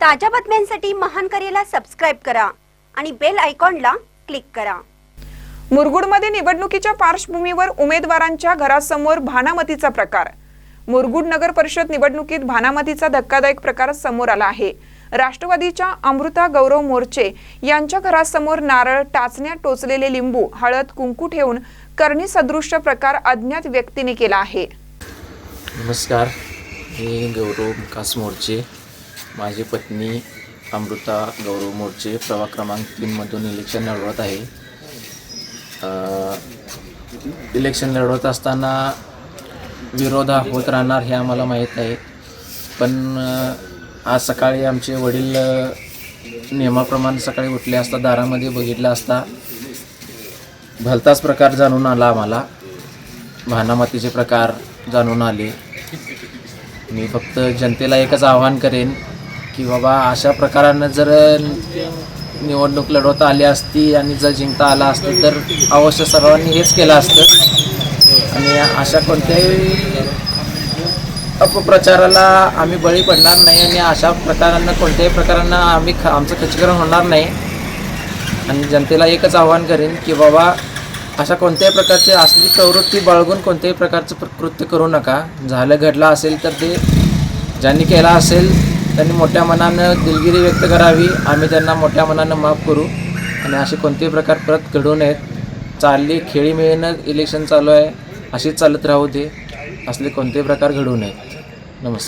ताज्या बातम्यांसाठी महान करेला सबस्क्राईब करा आणि बेल आयकॉनला क्लिक करा. मुरगुडमध्ये निवडणुकीच्या पार्श्वभूमीवर उमेदवारांच्या घरासमोर भानामतीचा प्रकार. मुरगुड नगर परिषद निवडणुकीत भानामतीचा धक्कादायक प्रकार समोर आला आहे. राष्ट्रवादीच्या अमृता गौरव मोर्चे यांच्या घरासमोर नारळ टाचण्या टोचलेले लिंबू हळद कुंकू ठेवून करणी सदृश्य प्रकार अज्ञात व्यक्तीने केला आहे. नमस्कार मी गौरव विकास मोर्चे. माझी पत्नी अमृता गौरव मोर्चे प्रभाग क्रमांक तीनमधून इलेक्शन लढवत आहे. इलेक्शन लढवत असताना विरोध होत राहणार हे आम्हाला माहीत आहे. पण आज सकाळी आमचे वडील नियमाप्रमाणे सकाळी उठले असता दारामध्ये बघितलं असता भलताच प्रकार जाणून आला आम्हाला. भानामातीचे प्रकार जाणून आले. मी फक्त जनतेला एकच आवाहन करेन की बाबा अशा प्रकारानं जर निवडणूक लढवता आली असती आणि जर जिंकता आला असतं तर अवश्य सर्वांनी हेच केलं असतं. आणि अशा कोणत्याही अपप्रचाराला आम्ही बळी पडणार नाही आणि अशा प्रकारांना कोणत्याही प्रकारांना आम्ही ख आमचं खचीकरण होणार नाही. आणि जनतेला एकच आव्हान करेन की बाबा अशा कोणत्याही प्रकारची असली प्रवृत्ती बाळगून कोणत्याही प्रकारचं कृत्य करू नका. झालं घडलं असेल तर ते ज्यांनी केला असेल त्यांनी मोठ्या मनानं दिलगिरी व्यक्त करावी. आम्ही त्यांना मोठ्या मनानं माफ करू. आणि असे कोणतेही प्रकार परत घडू नयेत. चालली खेळी मिळणं इलेक्शन चालू आहे. अशीच चालत राहू दे. असले कोणतेही प्रकार घडू नयेत. नमस्कार.